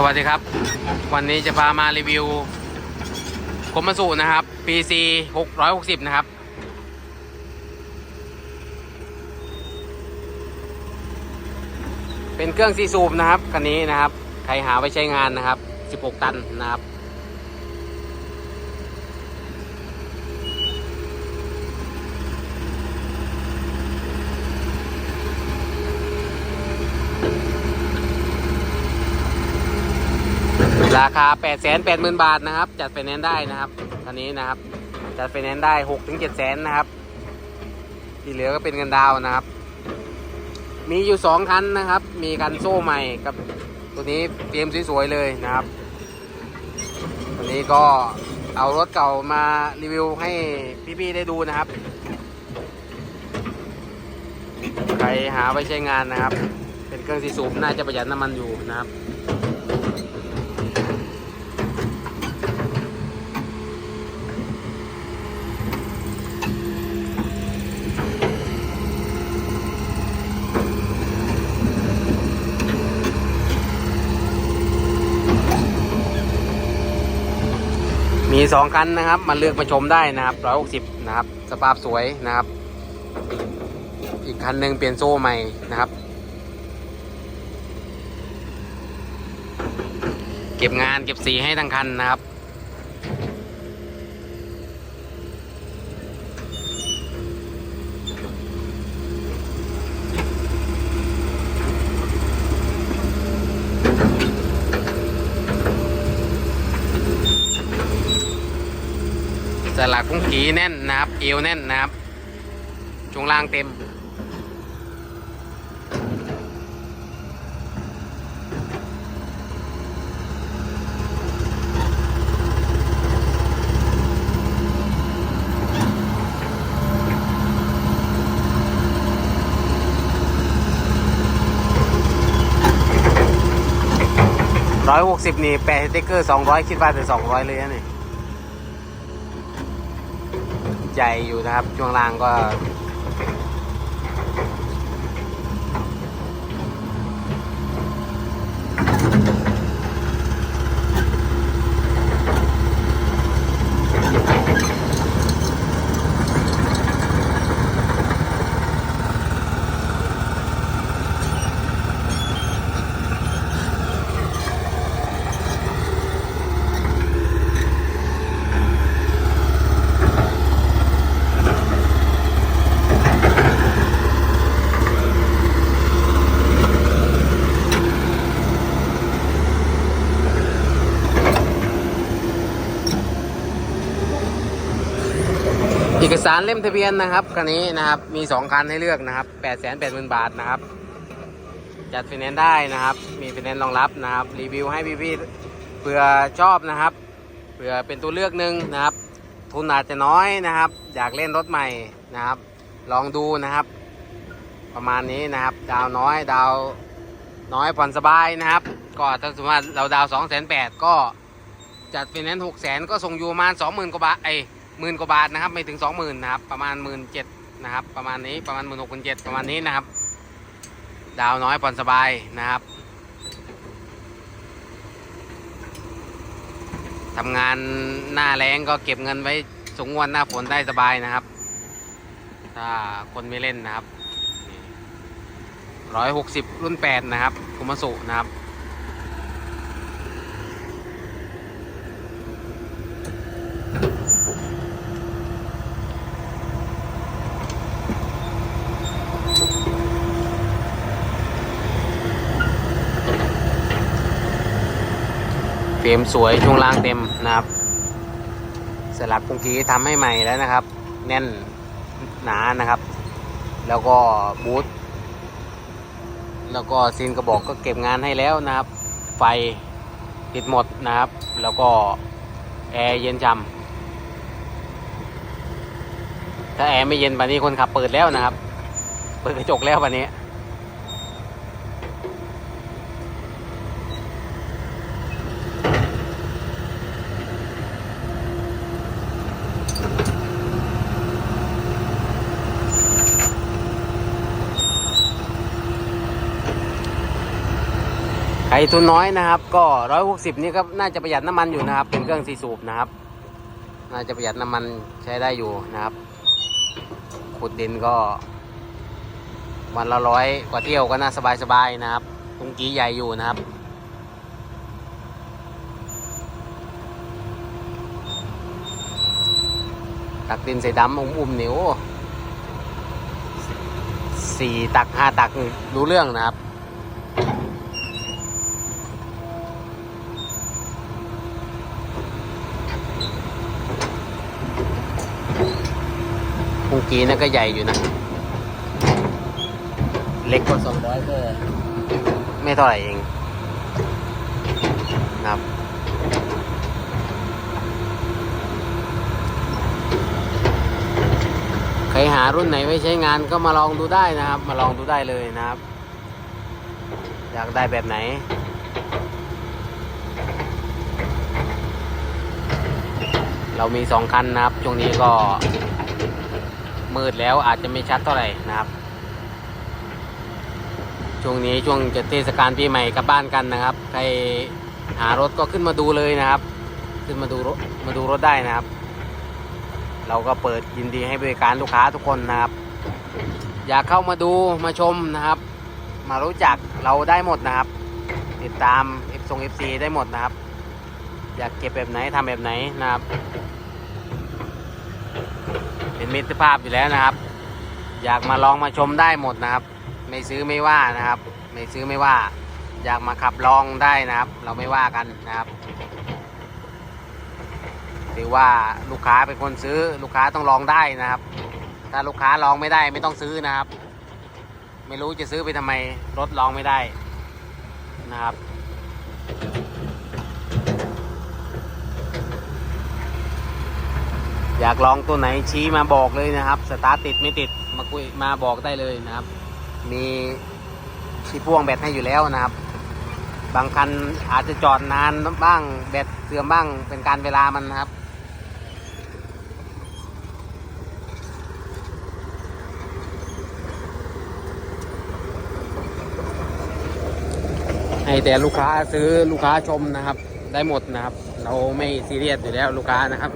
สวัสดีครับ วันนี้จะพามารีวิวคมมสูนะครับ PC 660 นะครับ เป็นเครื่องซีซูมนะครับคันนี้นะครับ ใครหาไปใช้งานนะครับ 16 ตันนะครับ ราคา 8 8 0 0 0 0 บาทนะครับ จัดไฟแนนซ์ได้นะครับคันนี้นะครับ จัดไฟแนนซ์ได้6ถึง7แสนนะครับ ที่เหลือก็เป็นเงินดาวนะครับ มีอยู่ 2 คันนะครับ มีคันโซ่ใหม่กับตัวนี้เตรียมสวยๆเลยนะครับวันนี้ก็เอารถเก่ามารีวิวให้พี่ๆได้ดูนะครับ ใครหาไว้ใช้งานนะครับ เป็นเครื่องสีสูบน่าจะประหยัดน้ำมันอยู่นะครับ สองคันนะครับมาเลือกมาชมได้นะครับร้อยหกสิบนะครับ สภาพสวยนะครับ อีกคันหนึ่งเปลี่ยนโซ่ใหม่นะครับ เก็บงานเก็บสีให้ทั้งคันนะครับ สลักกุ้งขีแน่นนะครับเอวแน่นนะครับช่วงล่างเต็ม ร้อยหกสิบนี่แปะสติ๊กเกอร์สองร้อยคิดว่าจะสองร้อยเลยนะนี่ ใหญ่อยู่นะครับ ช่วงล่างก็ สารเล่มทะเบียนนะครับคันนี้นะครับมีสองคันให้เลือกนะครับแปดแสนแปดหมื่นบาทนะครับ จัดไฟแนนซ์ได้นะครับ มีไฟแนนซ์รองรับนะครับ รีวิวให้พี่ๆเผื่อชอบนะครับเผื่อเป็นตัวเลือกหนึ่งนะครับ ทุนอาจจะน้อยนะครับ อยากเล่นรถใหม่นะครับ ลองดูนะครับ ประมาณนี้นะครับ ดาวน้อยดาวน้อยผ่อนสบายนะครับ ก็ถ้าสมมติว่าเราดาวสองแสนแปดก็จัดไฟแนนซ์หกแสนก็ส่งอยู่ประมาณสองหมื่นกว่าบาทไอ หมื่นกว่าบาทนะครับ ไม่ถึงสองหมื่นนะครับ ประมาณหมื่นเจ็ดนะครับ ประมาณนี้ประมาณหมื่นหกหมื่นเจ็ดประมาณนี้นะครับ ดาวน้อยผ่อนสบายนะครับทำงานหน้าแรงก็เก็บเงินไว้สงวนหน้าฝนได้สบายนะครับ ถ้าคนไม่เล่นนะครับร้อยหกสิบรุ่นแปดนะครับคุมาสุนะครับ เฟรมสวยช่วงล่างเต็มนะครับสลักกุงกีทำให้ใหม่แล้วนะครับ แน่นหนานะครับ แล้วก็บูทแล้วก็ซีนกระบอกก็เก็บงานให้แล้วนะครับ ไฟติดหมดนะครับ แล้วก็แอร์เย็นช่ำถ้าแอร์ไม่เย็นแบบนี้คนขับเปิดแล้วนะครับ เปิดกระจกแล้วแบบนี้ ใครทุนน้อยนะครับ ก็ร้อยหกสิบนี่ก็น่าจะประหยัดน้ำมันอยู่นะครับ เป็นเครื่องสี่สูบนะครับ น่าจะประหยัดน้ำมันใช้ได้อยู่นะครับขุดดินก็ วันละร้อยกว่าเที่ยวก็น่าสบายๆนะครับตรงกี้ใหญ่อยู่นะครับตักดินใส่ดำอุ้มๆนิ้วสี่ตักห้าตักรู้เรื่องนะครับ กีนั่นก็ใหญ่อยู่นะ เล็กกว่าสองร้อยก็ไม่เท่าไหร่เองนะครับใครหารุ่นไหนไว้ใช้งานก็มาลองดูได้นะครับ มาลองดูได้เลยนะครับ อยากได้แบบไหนเรามีสองคันนะครับ ช่วงนี้ก็ มืดแล้วอาจจะไม่ชัดเท่าไหร่นะครับ ช่วงนี้ช่วงจะเทศกาลปีใหม่กลับบ้านกันนะครับ ใครหารถก็ขึ้นมาดูเลยนะครับ ขึ้นมาดูรถมาดูรถได้นะครับ เราก็เปิดยินดีให้บริการลูกค้าทุกคนนะครับ อยากเข้ามาดูมาชมนะครับ มารู้จักเราได้หมดนะครับ ติดตามเอฟซงเอฟซีได้หมดนะครับ อยากเก็บแบบไหนทำแบบไหนนะครับ เป็นมิตรภาพอยู่แล้วนะครับ อยากมาลองมาชมได้หมดนะครับ ไม่ซื้อไม่ว่านะครับ ไม่ซื้อไม่ว่า อยากมาขับลองได้นะครับ เราไม่ว่ากันนะครับถือว่าลูกค้าเป็นคนซื้อลูกค้าต้องลองได้นะครับ ถ้าลูกค้าลองไม่ได้ไม่ต้องซื้อนะครับ ไม่รู้จะซื้อไปทำไมรถลองไม่ได้นะครับ อยากลองตัวไหนชี้มาบอกเลยนะครับ สตาร์ทติดไม่ติดมาคุยมาบอกได้เลยนะครับ มีที่พ่วงแบตให้อยู่แล้วนะครับ บางคันอาจจะจอดนานบ้างแบตเสื่อมบ้างเป็นการเวลามันนะครับให้แต่ลูกค้าซื้อลูกค้าชมนะครับ ได้หมดนะครับ เราไม่ซีเรียสอยู่แล้วลูกค้านะครับ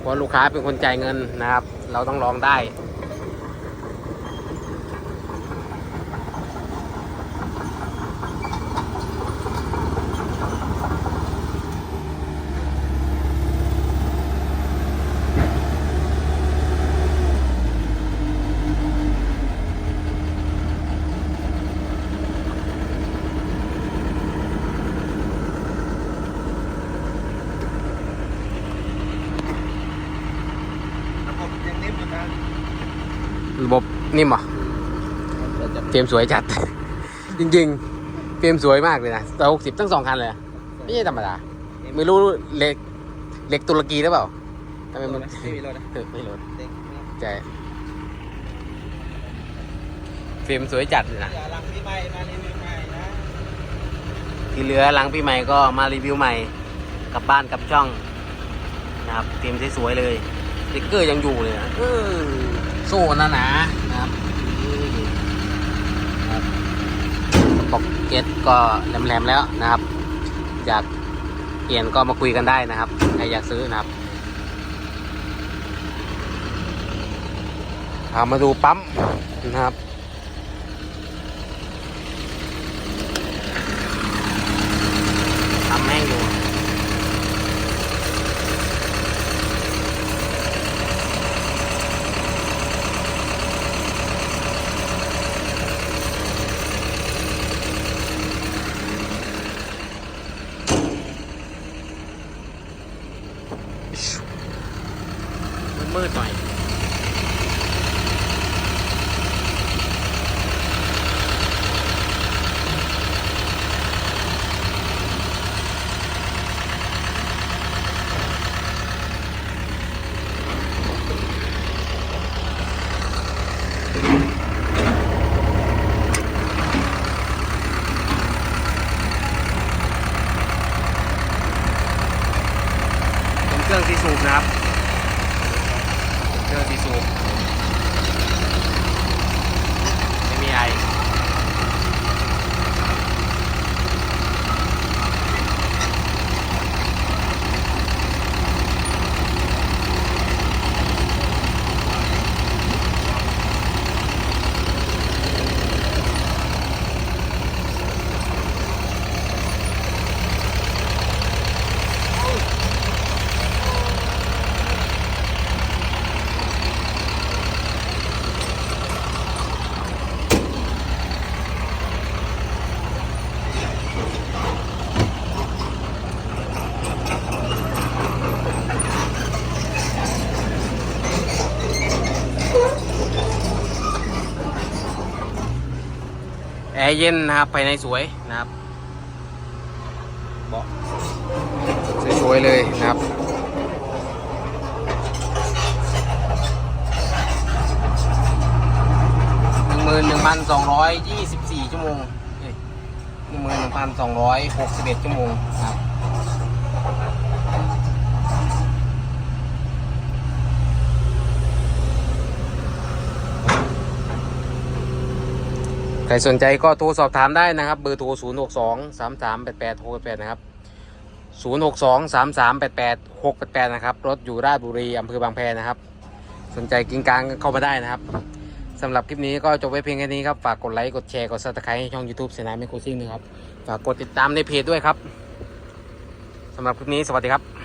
เพราะลูกค้าเป็นคนจ่ายเงินนะครับ เราต้องลองได้ ระบบยังนิ่มอยู่นะ ระบบ นิ่มเหรอะเฟรมสวยจัด จริงๆเฟรมสวยมากเลยนะแต่หกสิบทั้งสองคันเลยอะไม่ใช่ธรรมดาไม่รู้เหล็กเหล็กตุรกีหรือเปล่าทำไมมันไม่มีรถนะเออไม่รู้เด็กนี่ใช่เฟรมสวยจัดเลยนะอย่าหลังพี่ใหม่มารีวิวใหม่นะที่เหลือหลังปีใหม่ก็มารีวิวใหม่กลับบ้านกลับช่องนะครับเตรียมสวยๆเลยสติ๊กเกอร์ยังอยู่เลยนะเออ โซ่หนาหนานะครับปอกเก็ตก็แหลมๆแล้วนะครับ อยากเปลี่ยนก็มาคุยกันได้นะครับใครอยากซื้อนะครับามาดูปั๊มนะครับ ทำแม่งอยู่มืดๆหน่อย เครื่องสีสูบนะครับ เครื่องสีสูบไม่มีไอ ร์เย็นนะครับภายในสวยนะครับเบาะสวยๆเลยนะครับหนึ่งหมื่นหนึ่งพันสองร้อยยี่สิบสี่ชั่วโมงหนึ่งหมื่นหนึ่งพันสองร้อยหกสิบเอ็ดชั่วโมงนะครับ ใครสนใจก็โทรสอบถามได้นะครับ เบอร์โทร 0 6 2 3 3 8 8 6 8 นะครับ 0 6 2 3 3 8 8 6 8 8 นะครับ รถอยู่ราชบุรีอำเภอบางแพนะครับ สนใจกินกลางเข้ามาได้นะครับสำหรับคลิปนี้ก็จบไว้เพียงแค่นี้ครับ ฝากกดไลค์ กดแชร์ กดซับสไครต์ให้ช่อง YouTube เสนาเมโคซิ่งนะครับ ฝากกดติดตามในเพจด้วยครับสำหรับคลิปนี้สวัสดีครับ